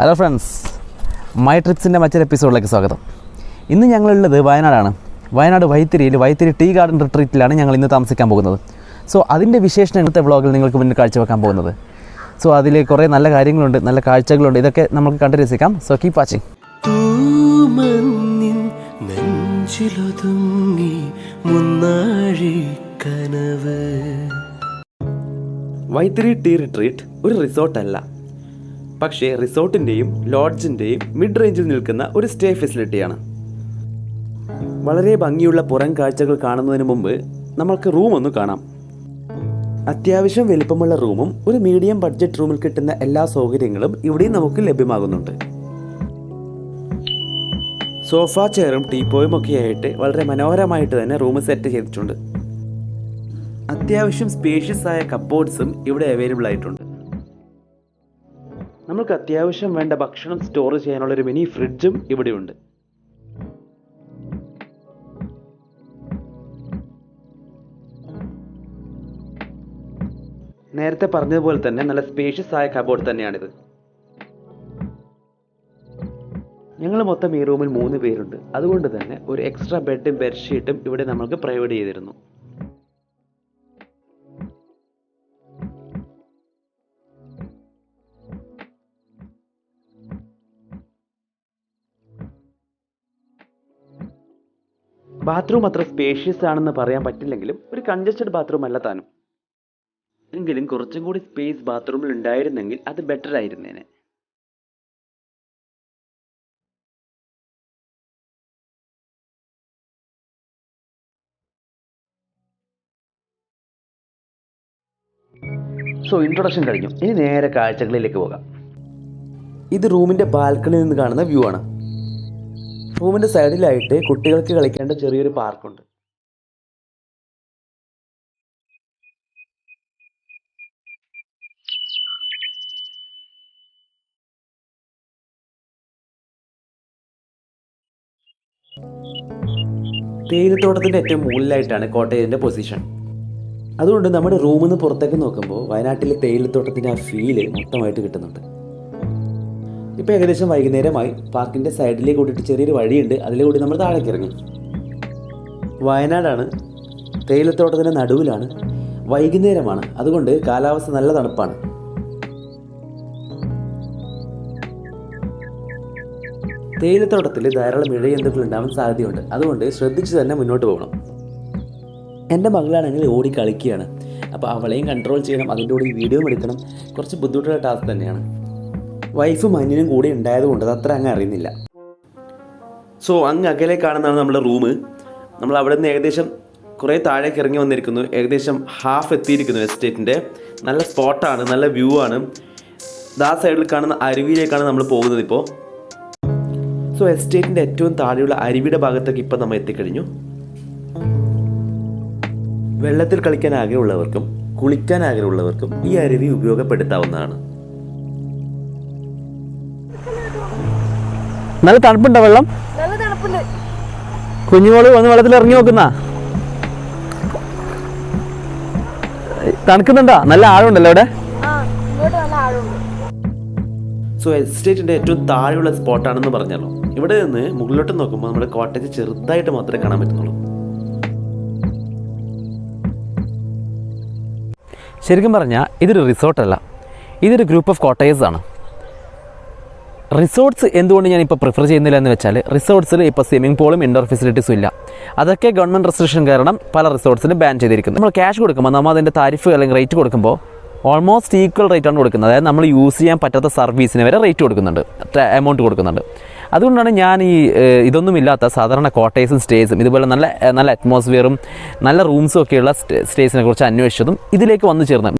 Hello friends my ട്രിപ്സിന്റെ മറ്റൊരു എപ്പിസോഡിലേക്ക് സ്വാഗതം. ഇന്ന് ഞങ്ങളുള്ളത് വയനാടാണ്. വയനാട് വൈത്തിരിയിൽ വൈത്തിരി ടീ ഗാർഡൻ റിട്രീറ്റിലാണ് ഞങ്ങൾ ഇന്ന് താമസിക്കാൻ പോകുന്നത്. സോ അതിന്റെ വിശേഷം ഇന്നത്തെ വ്ളോഗിൽ നിങ്ങൾക്ക് മുന്നിൽ കാഴ്ചവെക്കാൻ പോകുന്നത്. സോ അതിൽ കുറേ നല്ല കാര്യങ്ങളുണ്ട് നല്ല കാഴ്ചകളുണ്ട്. ഇതൊക്കെ നമുക്ക് കണ്ടു രസിക്കാം. സോ കീപ് വാച്ചിങ് തൂമഞ്ഞിൻ നെഞ്ചിലൊതുങ്ങി മുന്നാഴി കനവ്. വൈത്തിരി ടീ റിട്രീറ്റ് ഒരു റിസോർട്ടല്ല പക്ഷേ റിസോർട്ടിന്റെയും ലോഡ്ജിന്റെയും മിഡ് റേഞ്ചിൽ നിൽക്കുന്ന ഒരു സ്റ്റേ ഫെസിലിറ്റിയാണ് വളരെ ഭംഗിയുള്ള പുറം കാഴ്ചകൾ കാണുന്നതിന് മുമ്പ് നമ്മൾക്ക് റൂം ഒന്ന് കാണാം. അത്യാവശ്യം വലിപ്പമുള്ള റൂമും ഒരു മീഡിയം ബഡ്ജറ്റ് റൂമിൽ കിട്ടുന്ന എല്ലാ സൗകര്യങ്ങളും ഇവിടെയും നമുക്ക് ലഭ്യമാകുന്നുണ്ട്. സോഫ ചെയറും ടീപ്പോയും ഒക്കെ ആയിട്ട് വളരെ മനോഹരമായിട്ട് തന്നെ റൂം സെറ്റ് ചെയ്തിട്ടുണ്ട്. അത്യാവശ്യം സ്പേഷ്യസ് ആയ കപ്പോർഡ്സും ഇവിടെ അവൈലബിൾ ആയിട്ടുണ്ട്. നമുക്ക് അത്യാവശ്യം വേണ്ട ഭക്ഷണം സ്റ്റോർ ചെയ്യാനുള്ള ഒരു മിനി ഫ്രിഡ്ജും ഇവിടെയുണ്ട്. നേരത്തെ പറഞ്ഞതുപോലെ തന്നെ നല്ല സ്പേഷ്യസ് ആയ കബോർഡ് തന്നെയാണിത്. ഞങ്ങൾ മൊത്തം ഈ റൂമിൽ മൂന്ന് പേരുണ്ട്. അതുകൊണ്ട് തന്നെ ഒരു എക്സ്ട്രാ ബെഡും ബെഡ്ഷീറ്റും ഇവിടെ നമ്മൾക്ക് പ്രൊവൈഡ് ചെയ്തിരുന്നു. ബാത്റൂം അത്ര സ്പേഷ്യസ് ആണെന്ന് പറയാൻ പറ്റില്ലെങ്കിലും ഒരു കൺജസ്റ്റഡ് ബാത്റൂം അല്ല താനും. എങ്കിലും കുറച്ചും കൂടി സ്പേസ് ബാത്റൂമിൽ ഉണ്ടായിരുന്നെങ്കിൽ അത് ബെറ്റർ ആയിരുന്നേനെ. സോ ഇൻട്രൊഡക്ഷൻ കഴിഞ്ഞു. ഇനി നേരെ കാഴ്ചകളിലേക്ക് പോകാം. ഇത് റൂമിന്റെ ബാൽക്കണിയിൽ നിന്ന് കാണുന്ന വ്യൂ ആണ്. റൂമിന്റെ സൈഡിലായിട്ട് കുട്ടികൾക്ക് കളിക്കേണ്ട ചെറിയൊരു പാർക്കുണ്ട്. തേയിലത്തോട്ടത്തിന്റെ ഏറ്റവും മുകളിലായിട്ടാണ് കോട്ടയത്തിന്റെ പൊസിഷൻ. അതുകൊണ്ട് നമ്മുടെ റൂമിൽ നിന്ന് പുറത്തേക്ക് നോക്കുമ്പോൾ വയനാട്ടിലെ തേയിലത്തോട്ടത്തിന്റെ ആ ഫീൽ മൊത്തമായിട്ട് കിട്ടുന്നുണ്ട്. ഇപ്പോൾ ഏകദേശം വൈകുന്നേരമായി. പാർക്കിന്റെ സൈഡിലേക്ക് കൂട്ടിയിട്ട് ചെറിയൊരു വഴിയുണ്ട്. അതിലെ നമ്മൾ താഴേക്ക് ഇറങ്ങി വയനാടാണ്. തേയിലത്തോട്ടത്തിന്റെ നടുവിലാണ്. വൈകുന്നേരമാണ്. അതുകൊണ്ട് കാലാവസ്ഥ നല്ല തണുപ്പാണ്. തേയിലത്തോട്ടത്തിൽ ധാരാളം ഇഴജന്തുക്കൾ ഉണ്ടാവാൻ സാധ്യതയുണ്ട്. അതുകൊണ്ട് ശ്രദ്ധിച്ച് തന്നെ മുന്നോട്ട് പോകണം. എന്റെ മകളാണെങ്കിൽ ഓടി കളിക്കുകയാണ്. അപ്പോൾ അവളെയും കൺട്രോൾ ചെയ്യണം. അതിന്റെ കൂടെ വീഡിയോ എടുക്കണം. കുറച്ച് ബുദ്ധിമുട്ടുള്ള ടാസ്ക് തന്നെയാണ്. വൈഫും അനിയനും കൂടെ ഉണ്ടായതുകൊണ്ട് അത് അത്ര അങ്ങ് അറിയുന്നില്ല. സോ അങ്ങ് അകലെ കാണുന്നതാണ് നമ്മുടെ റൂം നമ്മൾ അവിടെ നിന്ന് ഏകദേശം കുറേ താഴേക്ക് ഇറങ്ങി വന്നിരിക്കുന്നു. ഏകദേശം ഹാഫ് എത്തിയിരിക്കുന്നു എസ്റ്റേറ്റിന്റെ നല്ല സ്പോട്ടാണ് നല്ല വ്യൂ ആണ്. ദാ സൈഡിൽ കാണുന്ന അരുവിയിലേക്കാണ് നമ്മൾ പോകുന്നത് ഇപ്പോൾ സോ എസ്റ്റേറ്റിന്റെ ഏറ്റവും താഴെയുള്ള അരുവിയുടെ ഭാഗത്തേക്ക് ഇപ്പം നമ്മൾ എത്തിക്കഴിഞ്ഞു. വെള്ളത്തിൽ കളിക്കാൻ ആഗ്രഹമുള്ളവർക്കും കുളിക്കാൻ ആഗ്രഹമുള്ളവർക്കും ഈ അരുവി ഉപയോഗപ്പെടുത്താവുന്നതാണ്. നല്ല തണുപ്പുണ്ടോ വെള്ളം? നല്ല തണുപ്പുണ്ട്. കുഞ്ഞുമോൾ വന്ന് വെള്ളത്തിൽ ഇറങ്ങി നോക്കുന്ന. തണുക്കുന്നുണ്ടോ? നല്ല ആഴമുണ്ടല്ലോ അവിടെ? ആ ഇങ്ങോട്ട് നല്ല ആഴമുണ്ട്. സോ എസ്റ്റേറ്റിന്റെ ഏറ്റവും താഴെയുള്ള സ്പോട്ടാണെന്ന് പറഞ്ഞല്ലോ. ഇവിടെ നിന്ന് മുകളിലോട്ട് നോക്കുമ്പോൾ നമ്മുടെ കോട്ടേജ് ചെറുതായിട്ട് മാത്രമേ കാണാൻ പറ്റുന്നുള്ളൂ. ശരിക്കും പറഞ്ഞാൽ ഇതൊരു റിസോർട്ടല്ല. ഇതൊരു ഗ്രൂപ്പ് ഓഫ് കോട്ടേജസ് ആണ് റിസോർട്ട്സ് എന്തുകൊണ്ട് ഞാൻ ഇപ്പോൾ പ്രിഫർ ചെയ്യുന്നില്ല എന്ന് വെച്ചാൽ റിസോർട്ട്സിൽ ഇപ്പോൾ സ്വിമ്മിംഗ് പൂളും ഇൻഡോർ ഫെസിലിറ്റീസും ഇല്ല. അതൊക്കെ ഗവൺമെന്റ് റെസ്ട്രിക്ഷൻ കാരണം പല റിസോർട്ട്സിനും ബാൻ ചെയ്തിരിക്കുന്നു. നമ്മൾ ക്യാഷ് കൊടുക്കുമ്പോൾ നമ്മൾ അതിന്റെ താരിഫ് അല്ലെങ്കിൽ റേറ്റ് കൊടുക്കുമ്പോൾ ഓൾമോസ്റ്റ് ഈക്വൽ റേറ്റ് ആണ് കൊടുക്കുന്നത്. അതായത് നമ്മൾ യൂസ് ചെയ്യാൻ പറ്റാത്ത സർവീസിന് വരെ റേറ്റ് കൊടുക്കുന്നുണ്ട്. എമൗണ്ട് കൊടുക്കുന്നുണ്ട്. അതുകൊണ്ടാണ് ഞാൻ ഈ ഇതൊന്നുമില്ലാത്ത സാധാരണ കോട്ടേഴ്സും സ്റ്റേസും ഇതുപോലെ നല്ല നല്ല അറ്റ്മോസ്ഫിയറും നല്ല റൂംസും ഒക്കെയുള്ള സ്റ്റേസിനെ കുറിച്ച് അന്വേഷിച്ചതും ഇതിലേക്ക് വന്നു ചേർന്നത്.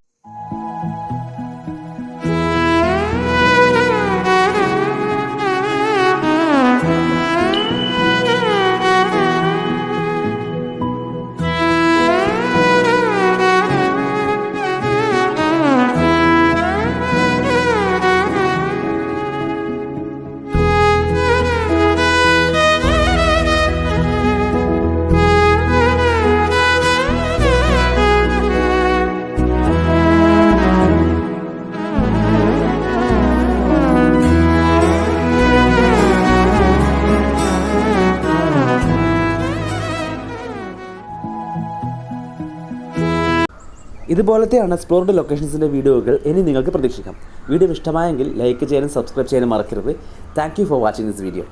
ഇതുപോലത്തെ എക്സ്പ്ലോർഡ് ലൊക്കേഷൻസിന്റെ വീഡിയോകൾ ഇനി നിങ്ങൾക്ക് പ്രതീക്ഷിക്കാം. വീഡിയോ ഇഷ്ടമായെങ്കിൽ ലൈക്ക് ചെയ്യാനും സബ്സ്ക്രൈബ് ചെയ്യാനും മറക്കരുത്. Thank for watching this video